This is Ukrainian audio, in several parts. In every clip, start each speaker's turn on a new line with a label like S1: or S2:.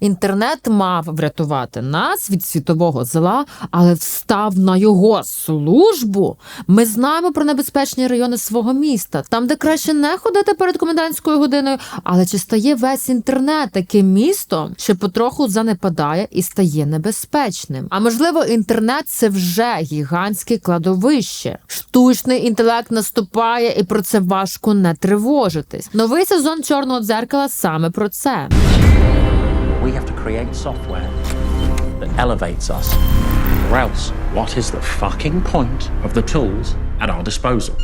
S1: Інтернет мав врятувати нас від світового зла, але встав на його службу. Ми знаємо про небезпечні райони свого міста, там, де краще не ходити перед комендантською годиною. Але чи стає весь інтернет таким містом, що потроху занепадає і стає небезпечним? А можливо, інтернет це вже гігантське кладовище. Штучний інтелект наступає, і про це важко не тривожитись. Новий сезон чорного дзеркала саме про це.
S2: Create software that elevates us. Or else, what is the fucking point of the tools at our disposal?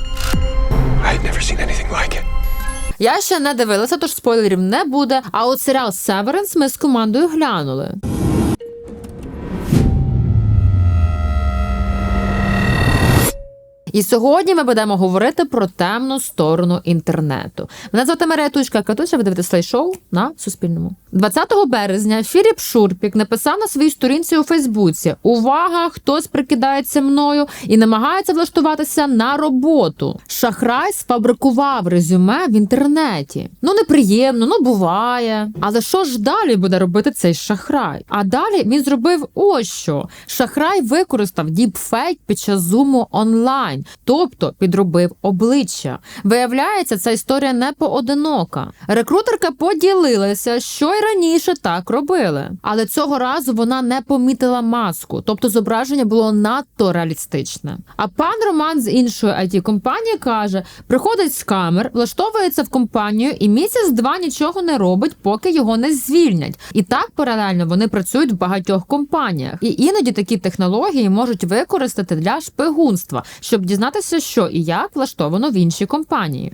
S3: I had never seen anything like it.
S1: Я ще не дивилася, тож спойлерів не буде. А от серіал Severance ми з командою глянули. І сьогодні ми будемо говорити про темну сторону інтернету. Мене звати Марія Тучка Катуша, ви дивитесь слайд шоу на Суспільному. 20 березня Філіп Шурпік написав на своїй сторінці у Фейсбуці: Увага! Хтось прикидається мною і намагається влаштуватися на роботу. Шахрай сфабрикував резюме в інтернеті. Ну неприємно, ну буває. Але що ж далі буде робити цей шахрай? А далі він зробив ось що: шахрай використав діпфейк під час зуму онлайн, тобто підробив обличчя. Виявляється, ця історія не поодинока. Рекрутерка поділилася, що й раніше так робили. Але цього разу вона не помітила маску, тобто зображення було надто реалістичне. А пан Роман з іншої it компанії каже: приходить з камер, влаштовується в компанію і місяць-два нічого не робить, поки його не звільнять. І так паралельно вони працюють в багатьох компаніях. І іноді такі технології можуть використати для шпигунства, щоб дізнатися, що і як влаштовано в іншій компанії.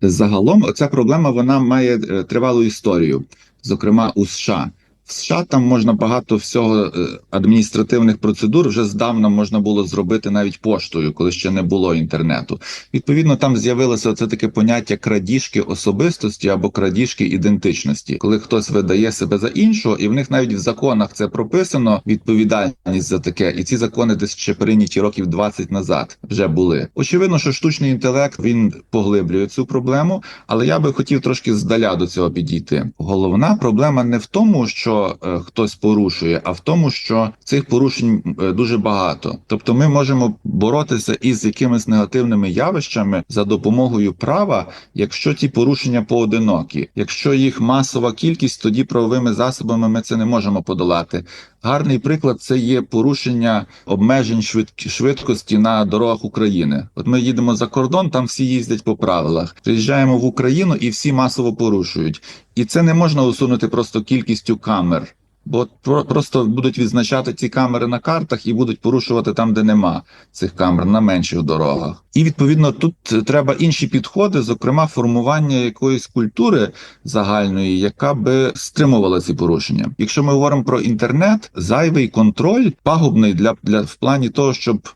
S4: Загалом ця проблема вона має е, тривалу історію, зокрема у США. В США там можна багато всього е, адміністративних процедур вже здавна можна було зробити навіть поштою, коли ще не було інтернету. Відповідно, там з'явилося це таке поняття крадіжки особистості або крадіжки ідентичності, коли хтось видає себе за іншого, і в них навіть в законах це прописано відповідальність за таке, і ці закони десь ще прийняті років 20 назад вже були. Очевидно, що штучний інтелект він поглиблює цю проблему, але я би хотів трошки здаля до цього підійти. Головна проблема не в тому, що е, хтось порушує, а в тому, що цих порушень е, дуже багато. Тобто, ми можемо боротися із якимись негативними явищами за допомогою права, якщо ті порушення поодинокі. Якщо їх масова кількість, тоді правовими засобами ми це не можемо подолати. Гарний приклад це є порушення обмежень швидк- швидкості на дорогах України. От ми їдемо за кордон, там всі їздять по правилах. Приїжджаємо в Україну і всі масово порушують. І це не можна усунути просто кількістю камер. Бо про- просто будуть відзначати ці камери на картах і будуть порушувати там, де нема цих камер на менших дорогах. І відповідно тут треба інші підходи, зокрема формування якоїсь культури загальної, яка би стримувала ці порушення. Якщо ми говоримо про інтернет, зайвий контроль пагубний для, для в плані того, щоб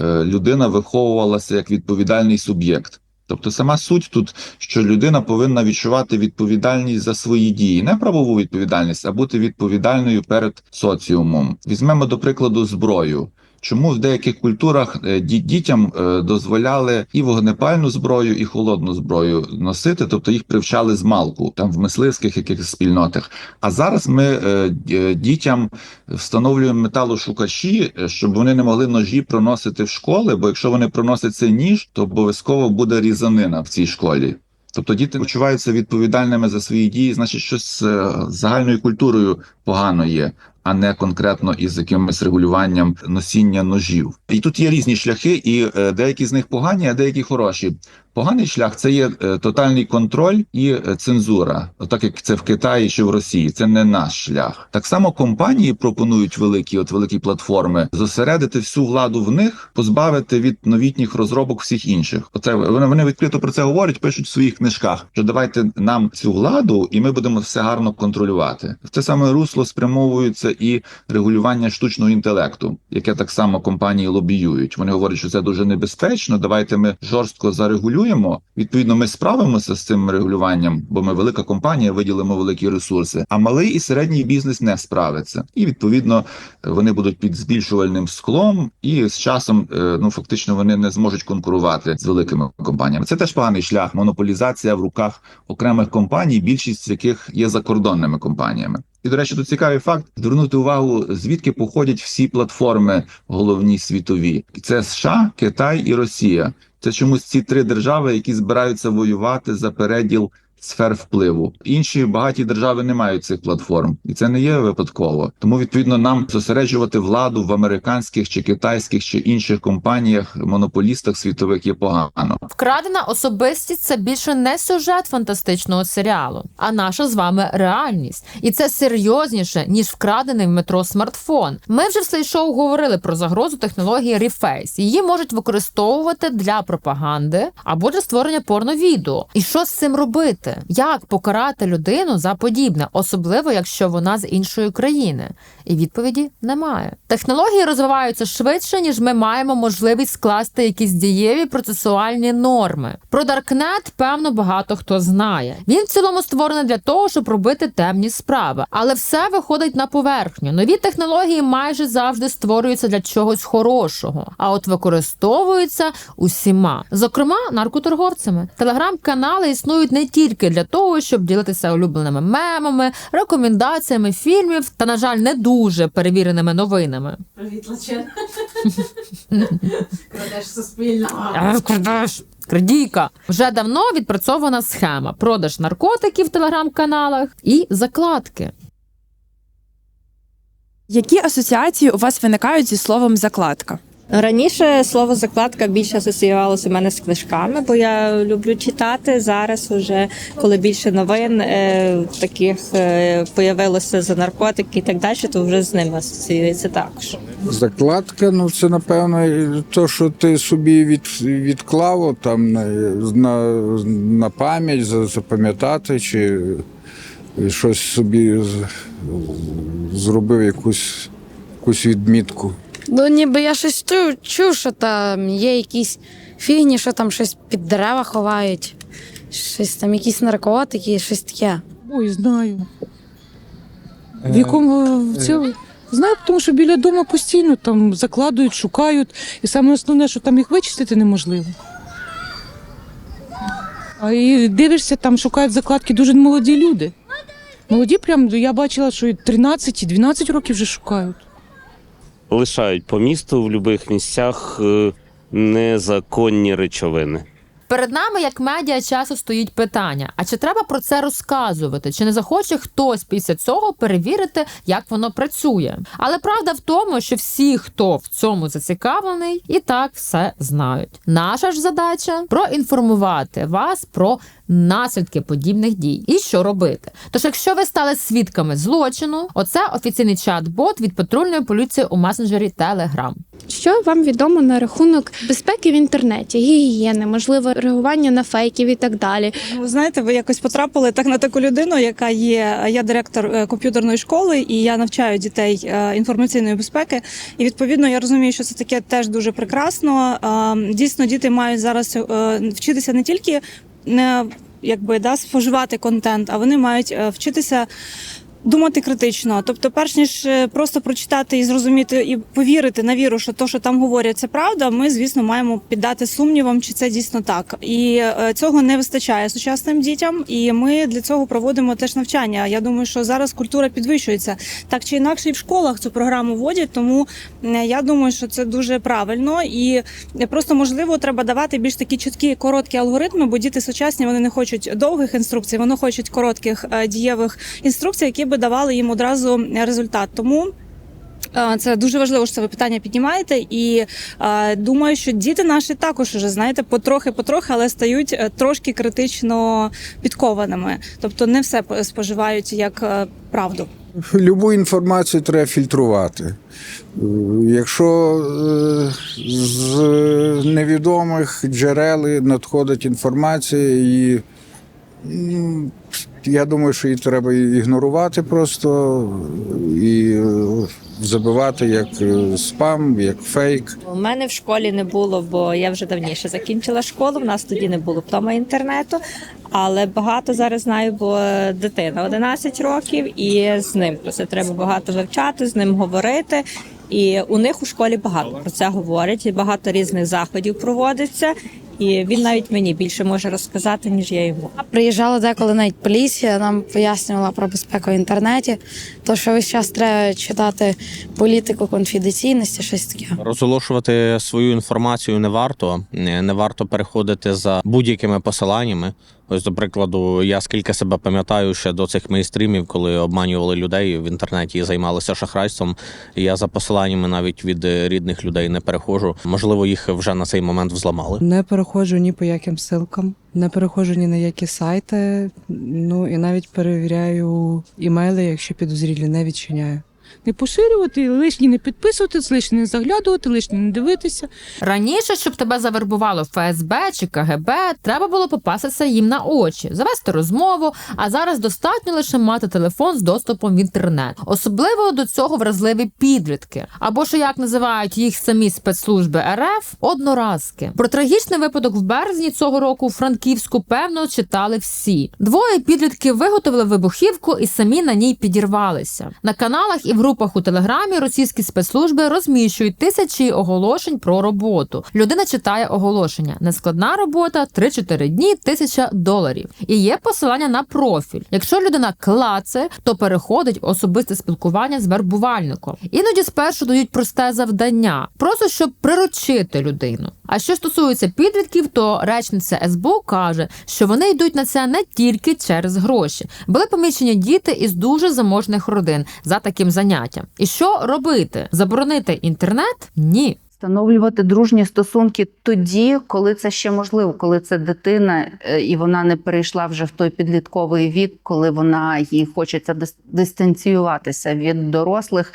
S4: е, людина виховувалася як відповідальний суб'єкт. Тобто сама суть тут, що людина повинна відчувати відповідальність за свої дії, не правову відповідальність, а бути відповідальною перед соціумом. Візьмемо до прикладу зброю. Чому в деяких культурах е, дітям е, дозволяли і вогнепальну зброю, і холодну зброю носити, тобто їх привчали з малку, там в мисливських якихось спільнотах. А зараз ми е, дітям встановлюємо металошукачі, щоб вони не могли ножі проносити в школи, бо якщо вони проносять цей ніж, то обов'язково буде різанина в цій школі. Тобто діти почуваються відповідальними за свої дії, значить, щось з загальною культурою погано є, а не конкретно із якимось регулюванням носіння ножів. І тут є різні шляхи, і е, деякі з них погані, а деякі хороші. Поганий шлях це є е, тотальний контроль і е, цензура, так як це в Китаї чи в Росії. Це не наш шлях. Так само компанії пропонують великі, от великі платформи, зосередити всю владу в них, позбавити від новітніх розробок всіх інших. Оце вони, вони відкрито про це говорять, пишуть в своїх книжках, що давайте нам цю владу, і ми будемо все гарно контролювати. В те саме русло спрямовуються і регулювання штучного інтелекту, яке так само компанії лобіюють. Вони говорять, що це дуже небезпечно. Давайте ми жорстко зарегулюємо. Відповідно, ми справимося з цим регулюванням, бо ми велика компанія, виділимо великі ресурси. А малий і середній бізнес не справиться, і відповідно вони будуть під збільшувальним склом, і з часом е, ну фактично вони не зможуть конкурувати з великими компаніями. Це теж поганий шлях. Монополізація в руках окремих компаній, більшість з яких є закордонними компаніями. І, до речі, тут цікавий факт звернути увагу, звідки походять всі платформи головні світові. Це США, Китай і Росія. Це чомусь ці три держави, які збираються воювати за переділ сфер впливу. Інші багаті держави не мають цих платформ, і це не є випадково. Тому відповідно нам зосереджувати владу в американських чи китайських чи інших компаніях, монополістах світових є погано.
S1: Вкрадена особистість це більше не сюжет фантастичного серіалу, а наша з вами реальність. І це серйозніше ніж вкрадений в метро смартфон. Ми вже в слайшоу говорили про загрозу технології Reface. Її можуть використовувати для пропаганди або для створення порновідео. І що з цим робити? Як покарати людину за подібне, особливо якщо вона з іншої країни? І відповіді немає. Технології розвиваються швидше, ніж ми маємо можливість скласти якісь дієві процесуальні норми. Про Даркнет, певно, багато хто знає. Він в цілому створений для того, щоб робити темні справи, але все виходить на поверхню. Нові технології майже завжди створюються для чогось хорошого, а от використовуються усіма, зокрема наркоторговцями. Телеграм-канали існують не тільки для того, щоб ділитися улюбленими мемами, рекомендаціями фільмів та, на жаль, не дуже перевіреними новинами.
S5: Привіт, Лачен. Крадеш суспільного.
S1: Крадеш. Крадійка. Вже давно відпрацьована схема: продаж наркотиків в телеграм-каналах і закладки.
S6: Які асоціації у вас виникають зі словом закладка?
S7: Раніше слово закладка більше асоціювалося в мене з книжками, бо я люблю читати. Зараз, уже коли більше новин е, таких е, появилося за наркотики і так далі, то вже з ними асоціюється також.
S8: Закладка, ну це напевно то, що ти собі від, відклав там на, на, пам'ять, запам'ятати, чи щось собі зробив якусь, якусь відмітку.
S9: Ну, ніби я щось чув, чув, що там є якісь фігні, що там щось під дерева ховають, щось там, якісь наркотики, щось таке.
S5: Ой, знаю. В якому в цьому? Знаю, тому що біля дому постійно там закладують, шукають. І саме основне, що там їх вичистити неможливо. А і дивишся, там шукають закладки дуже молоді люди. Молоді, прям я бачила, що і 13, і 12 років вже шукають.
S10: Лишають по місту в будь-яких місцях е, незаконні речовини.
S1: Перед нами, як медіа, часу стоїть питання: а чи треба про це розказувати? Чи не захоче хтось після цього перевірити, як воно працює? Але правда в тому, що всі, хто в цьому зацікавлений, і так все знають. Наша ж задача проінформувати вас про наслідки подібних дій і що робити. Тож, якщо ви стали свідками злочину, оце офіційний чат-бот від патрульної поліції у месенджері Telegram.
S11: Що вам відомо на рахунок безпеки в інтернеті, гігієни, можливо, реагування на фейків і так далі?
S12: Ви знаєте, ви якось потрапили так на таку людину, яка є. Я директор е, комп'ютерної школи, і я навчаю дітей е, інформаційної безпеки. І відповідно я розумію, що це таке теж дуже прекрасно. Дійсно, діти мають зараз е, вчитися не тільки не якби да споживати контент, а вони мають е, вчитися. Думати критично, тобто, перш ніж е, просто прочитати і зрозуміти і повірити на віру, що то, що там говорять, це правда. Ми, звісно, маємо піддати сумнівам, чи це дійсно так. І е, цього не вистачає сучасним дітям. І ми для цього проводимо теж навчання. Я думаю, що зараз культура підвищується так чи інакше, і в школах цю програму вводять. Тому я думаю, що це дуже правильно і е, просто можливо треба давати більш такі чіткі короткі алгоритми, бо діти сучасні вони не хочуть довгих інструкцій, вони хочуть коротких дієвих інструкцій, які би давали їм одразу результат. Тому. е, Це дуже важливо, що ви питання піднімаєте, і е, думаю, що діти наші також уже знаєте, потрохи-потрохи, але стають е, трошки критично підкованими. Тобто не все споживають як е, правду.
S8: Любу інформацію треба фільтрувати. Якщо з невідомих джерел надходить інформація, і Я думаю, що її треба ігнорувати просто і е, забивати як е, спам, як фейк.
S7: У мене в школі не було, бо я вже давніше закінчила школу. В нас тоді не було вдома інтернету. Але багато зараз знаю, бо дитина 11 років, і з ним про це треба багато вивчати, з ним говорити. І у них у школі багато про це говорять, і багато різних заходів проводиться. І він навіть мені більше може розказати, ніж я йому.
S9: Приїжджала деколи навіть поліція, нам пояснювала про безпеку в інтернеті. То що весь час треба читати політику конфіденційності, щось таке.
S13: Розголошувати свою інформацію не варто. Не не варто переходити за будь-якими посиланнями. Ось, до прикладу, я скільки себе пам'ятаю ще до цих мейстрімів, коли обманювали людей в інтернеті і займалися шахрайством. Я за посиланнями навіть від е, рідних людей не перехожу. Можливо, їх вже на цей момент взламали.
S5: Не переходжу ні по яким ссылкам, не переходжу ні на які сайти. Ну і навіть перевіряю імейли, якщо підозрілі, не відчиняю. Не поширювати, лишні не підписуватись, лишні не заглядувати, лишні не дивитися.
S1: Раніше, щоб тебе завербувало ФСБ чи КГБ, треба було попастися їм на очі, завести розмову. А зараз достатньо лише мати телефон з доступом в інтернет. Особливо до цього вразливі підлітки, або що як називають їх самі спецслужби РФ, одноразки. Про трагічний випадок в березні цього року у Франківську певно читали всі. Двоє підлітків виготовили вибухівку і самі на ній підірвалися. На каналах і в групах у телеграмі російські спецслужби розміщують тисячі оголошень про роботу. Людина читає оголошення. Нескладна робота 3-4 дні, тисяча доларів. І є посилання на профіль. Якщо людина клаце, то переходить особисте спілкування з вербувальником. Іноді спершу дають просте завдання, просто щоб приручити людину. А що стосується підлітків, то речниця СБУ каже, що вони йдуть на це не тільки через гроші. Були помічені діти із дуже заможних родин за таким заняттям. І що робити? Заборонити інтернет? Ні.
S14: Встановлювати дружні стосунки тоді, коли це ще можливо, коли це дитина, е, і вона не перейшла вже в той підлітковий вік, коли вона їй хочеться дис- дистанціюватися від дорослих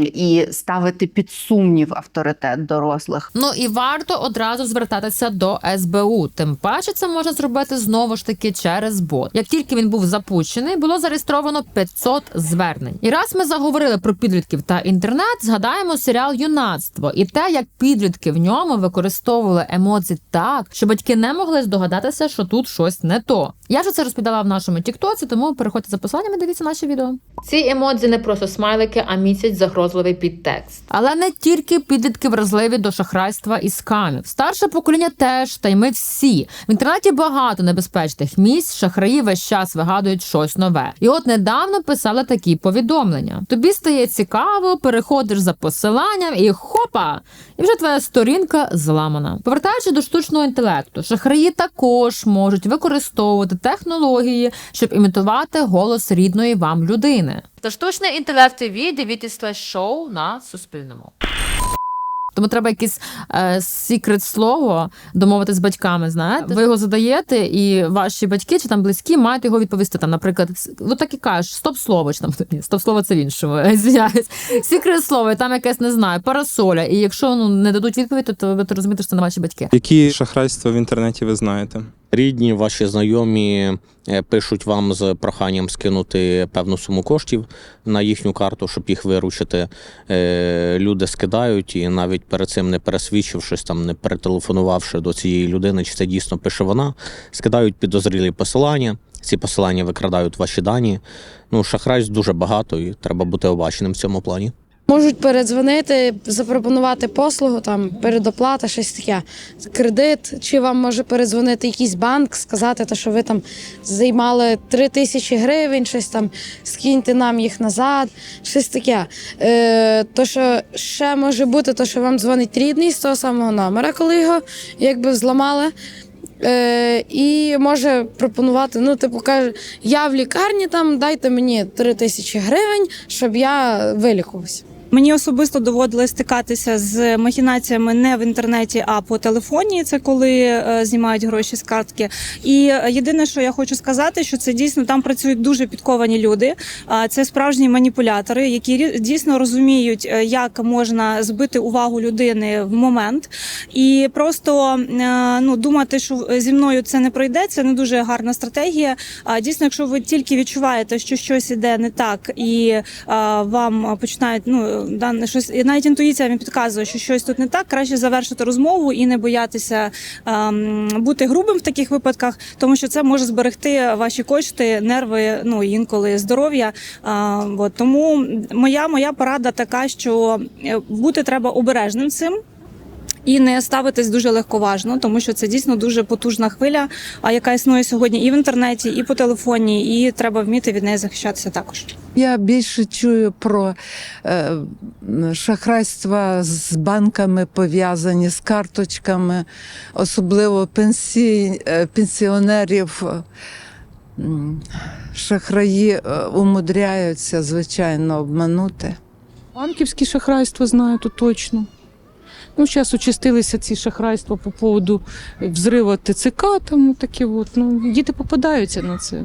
S14: і ставити під сумнів авторитет дорослих.
S1: Ну і варто одразу звертатися до СБУ. Тим паче це можна зробити знову ж таки через бот. Як тільки він був запущений, було зареєстровано 500 звернень. І раз ми заговорили про підлітків та інтернет, згадаємо серіал Юнацтво і те, як підлітки в ньому використовували емоції так, що батьки не могли здогадатися, що тут щось не то. Я вже це розповідала в нашому тіктоці, тому переходьте за посиланнями, дивіться наші відео. Ці емодзі не просто смайлики, а містять загрозливий підтекст. Але не тільки підлітки вразливі до шахрайства і скамів. Старше покоління теж, та й ми всі. В інтернеті багато небезпечних місць. Шахраї весь час вигадують щось нове. І от недавно писали такі повідомлення. Тобі стає цікаво, переходиш за посиланням і хопа! І вже твоя сторінка зламана. Повертаючи до штучного інтелекту, шахраї також можуть використовувати технології, щоб імітувати голос рідної вам людини. Та штучний інтелект ТВ дивіться шоу на Суспільному. Тому треба якесь е, секрет слово домовити з батьками. Знаєте, ви його задаєте, і ваші батьки чи там близькі мають його відповісти. Там, наприклад, с- ну так і кажеш, стоп слово чи там стоп слово це в іншому. Звіняюсь. Секрет слово, там якесь не знаю, парасоля. І якщо ну не дадуть відповідь, то, ви розумієте, що це не ваші батьки.
S13: Які шахрайства в інтернеті ви знаєте? Рідні, ваші знайомі е, пишуть вам з проханням скинути певну суму коштів на їхню карту, щоб їх виручити. Е, Люди скидають і навіть перед цим не пересвідчившись, там не перетелефонувавши до цієї людини, чи це дійсно пише вона, скидають підозрілі посилання. Ці посилання викрадають ваші дані. Ну, шахрайств дуже багато, і треба бути обачним в цьому плані.
S9: Можуть передзвонити, запропонувати послугу, там передоплата, щось таке, кредит, чи вам може передзвонити якийсь банк, сказати, то, що ви там займали 3 тисячі гривень, щось там скиньте нам їх назад, щось таке. Е, то, що ще може бути, то, що вам дзвонить рідний з того самого номера, коли його якби зламали. Е, і може пропонувати, ну, типу, каже, я в лікарні там, дайте мені 3 тисячі гривень, щоб я вилікувався.
S12: Мені особисто доводилось стикатися з махінаціями не в інтернеті, а по телефоні. Це коли е, знімають гроші з картки. І е, єдине, що я хочу сказати, що це дійсно там працюють дуже підковані люди. Це справжні маніпулятори, які дійсно розуміють, е, як можна збити увагу людини в момент. І просто ну думати, що зі мною це не пройде, це не дуже гарна стратегія. А дійсно, якщо ви тільки відчуваєте, що щось іде не так, і вам починають ну дане щось, і навіть інтуїція він підказує, що щось тут не так, краще завершити розмову і не боятися ем, бути грубим в таких випадках, тому що це може зберегти ваші кошти, нерви, ну інколи здоров'я. От тому моя моя порада така, що е, бути треба обережним цим. І не ставитись дуже легковажно, тому що це дійсно дуже потужна хвиля, а яка існує сьогодні і в інтернеті, і по телефоні, і треба вміти від неї захищатися також.
S5: Я більше чую про е, шахрайства з банками пов'язані з карточками, особливо пенсій, е, пенсіонерів. Шахраї е, умудряються, звичайно, обманути.
S15: Банківські шахрайства знаю, то точно. Ну, зараз участилися ці шахрайства по поводу взриву ТЦК, тому такі от. Ну, діти попадаються на це.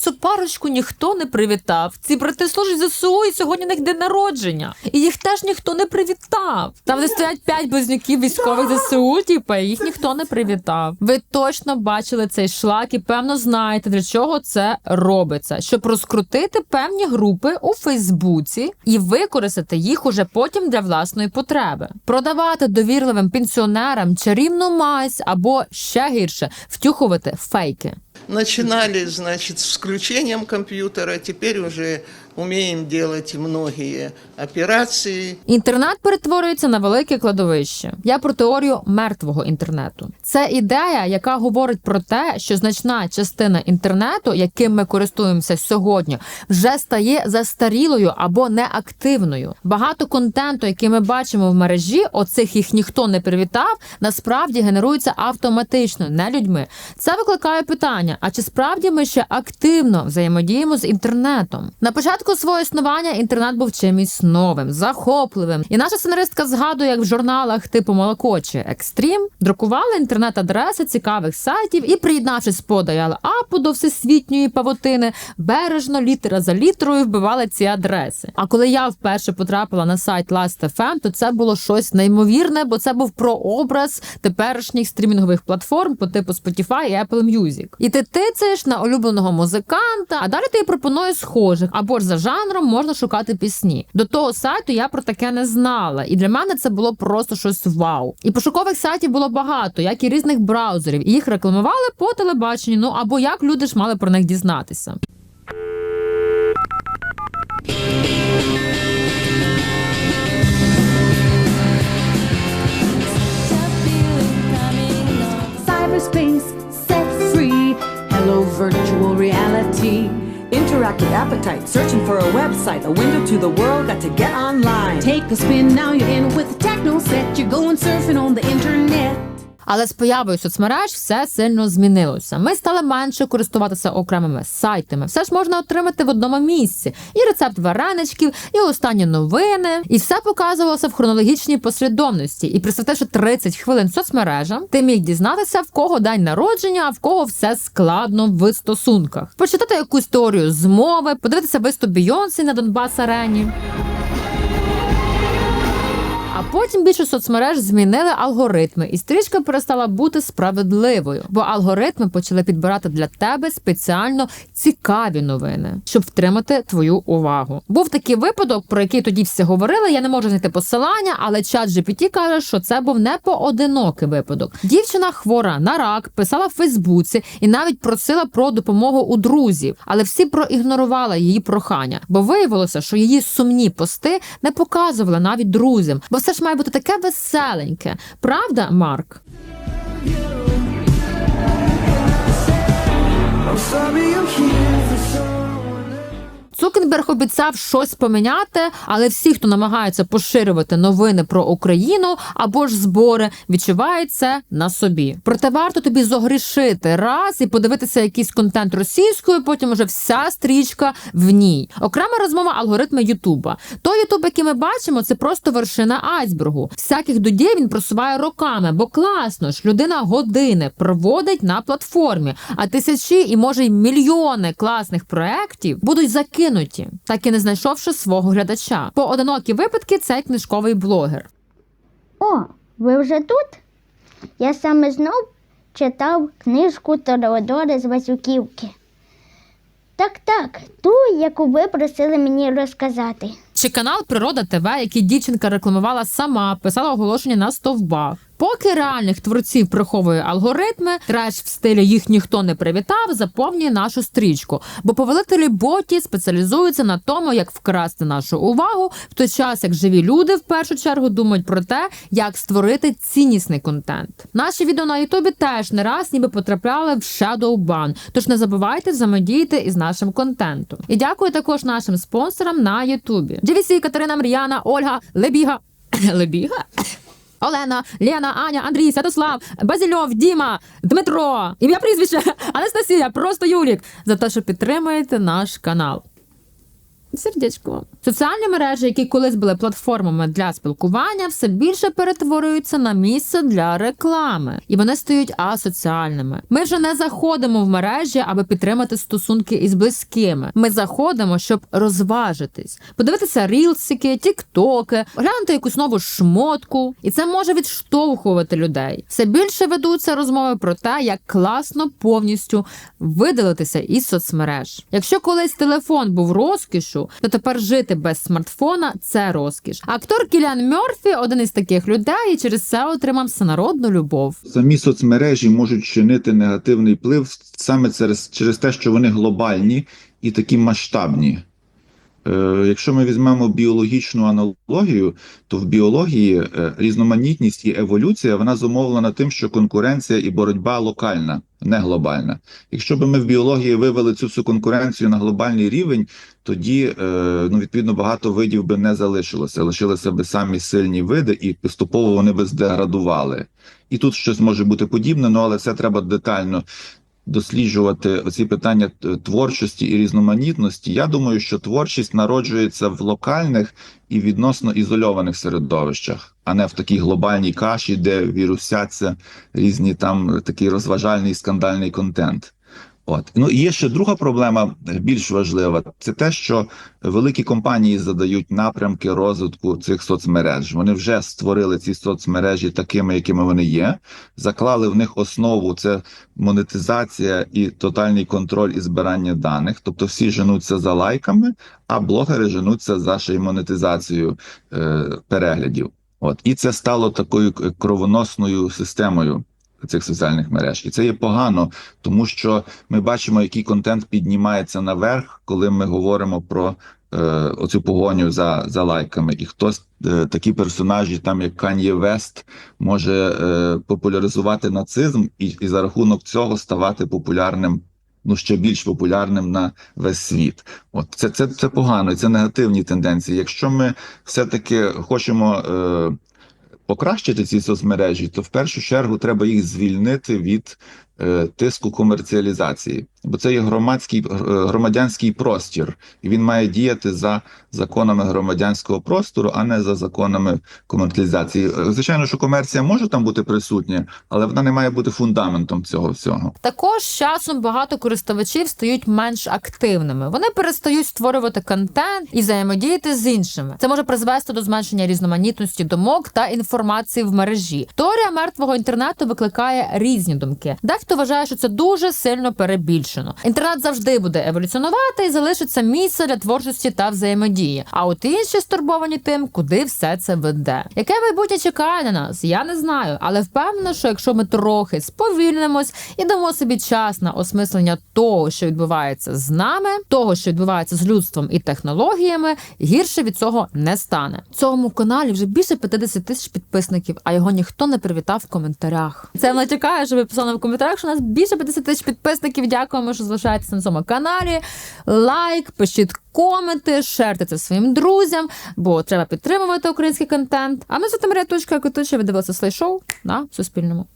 S1: Цю парочку ніхто не привітав. Ці брати служать ЗСУ, і сьогодні них день народження. І їх теж ніхто не привітав. Там де стоять п'ять близнюків військових ЗСУ, типа, їх ніхто не привітав. Ви точно бачили цей шлак і певно знаєте, для чого це робиться, щоб розкрутити певні групи у Фейсбуці і використати їх уже потім для власної потреби, продавати довірливим пенсіонерам чарівну мазь або ще гірше втюхувати фейки.
S16: Начинали, значит, с включением компьютера, теперь уже умеем делать многие операции.
S1: Інтернет перетворюється на велике кладовище. Я про теорію мертвого інтернету. Це ідея, яка говорить про те, що значна частина інтернету, яким ми користуємося сьогодні, вже стає застарілою або неактивною. Багато контенту, який ми бачимо в мережі, оцих їх ніхто не привітав, насправді генерується автоматично, не людьми. Це викликає питання: а чи справді ми ще активно взаємодіємо з інтернетом? На початку свого існування інтернет був чимось новим, захопливим. І наша сценаристка згадує, як в журналах типу Молоко чи Екстрім друкували інтернет-адреси цікавих сайтів і, приєднавшись по даял-апу до всесвітньої павутини, бережно літера за літерою вбивали ці адреси. А коли я вперше потрапила на сайт Last.fm, то це було щось неймовірне, бо це був прообраз теперішніх стрімінгових платформ по типу Spotify і Apple Music. І ти тицаєш на улюбленого музиканта, а далі ти пропонує схожих або ж за жанром можна шукати пісні. До того сайту я про таке не знала, і для мене це було просто щось вау. І пошукових сайтів було багато, як і різних браузерів. І їх рекламували по телебаченню. Ну або як люди ж мали про них дізнатися.
S17: Cyberspace set free. Hello, virtual reality. Interactive appetite, searching for a website, a window to the world, got to get online. Take a spin, now you're in with the techno set. You're going surfing on the internet.
S1: Але з появою соцмереж все сильно змінилося. Ми стали менше користуватися окремими сайтами. Все ж можна отримати в одному місці. І рецепт вареничків, і останні новини. І все показувалося в хронологічній послідовності. І присвятивши 30 хвилин соцмережам, ти міг дізнатися, в кого день народження, а в кого все складно в стосунках. Почитати якусь теорію змови, подивитися виступ Бійонсі на Донбас арені. Потім більше соцмереж змінили алгоритми, і стрічка перестала бути справедливою, бо алгоритми почали підбирати для тебе спеціально цікаві новини, щоб втримати твою увагу. Був такий випадок, про який тоді всі говорили. Я не можу знайти посилання, але чат GPT каже, що це був не поодинокий випадок. Дівчина хвора на рак, писала в Фейсбуці і навіть просила про допомогу у друзів, але всі проігнорували її прохання, бо виявилося, що її сумні пости не показували навіть друзям, бо все ж має бути таке веселеньке. Правда, Марк? Цукенберг обіцяв щось поміняти, але всі, хто намагається поширювати новини про Україну або ж збори, відчувають це на собі. Проте варто тобі зогрішити раз і подивитися якийсь контент російською, потім уже вся стрічка в ній. Окрема розмова алгоритми Ютуба. Той Ютуб, який ми бачимо, це просто вершина айсбергу. Всяких дудей він просуває роками, бо класно ж людина години проводить на платформі, а тисячі і може й мільйони класних проєктів будуть закинуті, так і не знайшовши свого глядача. Поодинокі випадки цей книжковий блогер.
S18: О, ви вже тут? Я саме знов читав книжку Тореодори з Васюківки. Так, так, ту, яку ви просили мені розказати.
S1: Чи канал Природа ТВ, який дівчинка рекламувала сама, писала оголошення на стовбах. Поки реальних творців приховує алгоритми, треш в стилі їх ніхто не привітав, заповнює нашу стрічку. Бо повелителі боті спеціалізуються на тому, як вкрасти нашу увагу, в той час як живі люди в першу чергу думають про те, як створити ціннісний контент. Наші відео на Ютубі теж не раз ніби потрапляли в shadow ban, Тож не забувайте взаємодіяти із нашим контентом. І дякую також нашим спонсорам на Ютубі: GVC, Катерина Мріяна, Ольга, Лебіга. Лебіга? Олена, Лена, Аня, Андрій, Святослав, Базільов, Діма, Дмитро, ім'я прізвище, Анастасія, просто Юрік, за те, що підтримуєте наш канал. Сердечко. Соціальні мережі, які колись були платформами для спілкування, все більше перетворюються на місце для реклами, і вони стають асоціальними. Ми вже не заходимо в мережі, аби підтримати стосунки із близькими. Ми заходимо, щоб розважитись, подивитися рілсики, тіктоки, глянути якусь нову шмотку, і це може відштовхувати людей. Все більше ведуться розмови про те, як класно повністю видалитися із соцмереж. Якщо колись телефон був розкішу, то тепер жити без смартфона це розкіш. Актор Кілян Мьорфі один із таких людей і через це отримав всенародну любов.
S4: Самі соцмережі можуть чинити негативний вплив саме через, через те, що вони глобальні і такі масштабні. Е, якщо ми візьмемо біологічну аналогію, то в біології е, різноманітність і еволюція вона зумовлена тим, що конкуренція і боротьба локальна, не глобальна. Якщо б ми в біології вивели цю всю конкуренцію на глобальний рівень, тоді е, ну відповідно багато видів би не залишилося. Лишилися би самі сильні види, і поступово вони би здеградували. І тут щось може бути подібне, ну але це треба детально досліджувати оці питання творчості і різноманітності. Я думаю, що творчість народжується в локальних і відносно ізольованих середовищах, а не в такій глобальній каші, де вірусяться різні там такий розважальний скандальний контент. От ну і є ще друга проблема, е, більш важлива. Це те, що великі компанії задають напрямки розвитку цих соцмереж. Вони вже створили ці соцмережі такими, якими вони є, заклали в них основу. Це монетизація і тотальний контроль і збирання даних. Тобто всі женуться за лайками, а блогери женуться за ще й монетизацією е, переглядів. От і це стало такою кровоносною системою цих соціальних мереж, і це є погано, тому що ми бачимо, який контент піднімається наверх, коли ми говоримо про е, оцю погоню за, за лайками. І хтось е, такі персонажі, там як Кан'є Вест, може е, популяризувати нацизм і, і за рахунок цього ставати популярним. Ну, ще більш популярним на весь світ. От це, це, це погано, це негативні тенденції. Якщо ми все-таки хочемо е, покращити ці соцмережі, то в першу чергу треба їх звільнити від тиску комерціалізації, бо це є громадський е, громадянський простір, і він має діяти за законами громадянського простору, а не за законами комерціалізації. Е, Звичайно, що комерція може там бути присутня, але вона не має бути фундаментом цього всього.
S1: Також часом багато користувачів стають менш активними. Вони перестають створювати контент і взаємодіяти з іншими. Це може призвести до зменшення різноманітності думок та інформації в мережі. Теорія мертвого інтернету викликає різні думки. Дехто вважає, що це дуже сильно перебільшено. Інтернет завжди буде еволюціонувати і залишиться місце для творчості та взаємодії. А от інші стурбовані тим, куди все це веде. Яке майбутнє чекає на нас? Я не знаю, але впевнена, що якщо ми трохи сповільнимось і дамо собі час на осмислення того, що відбувається з нами, того, що відбувається з людством і технологіями, гірше від цього не стане. Цьому каналі вже більше 50 тисяч підписників, а його ніхто не привітав в коментарях. Це натякає, що ви писали в коментарях, що у нас більше 50 тисяч підписників. Дякуємо, що залишаєтеся на цьому каналі. Лайк, пишіть коменти, шерте це своїм друзям, бо треба підтримувати український контент. А ми з вами Марія Точка, Котуча, ви дивилися слайд-шоу на Суспільному.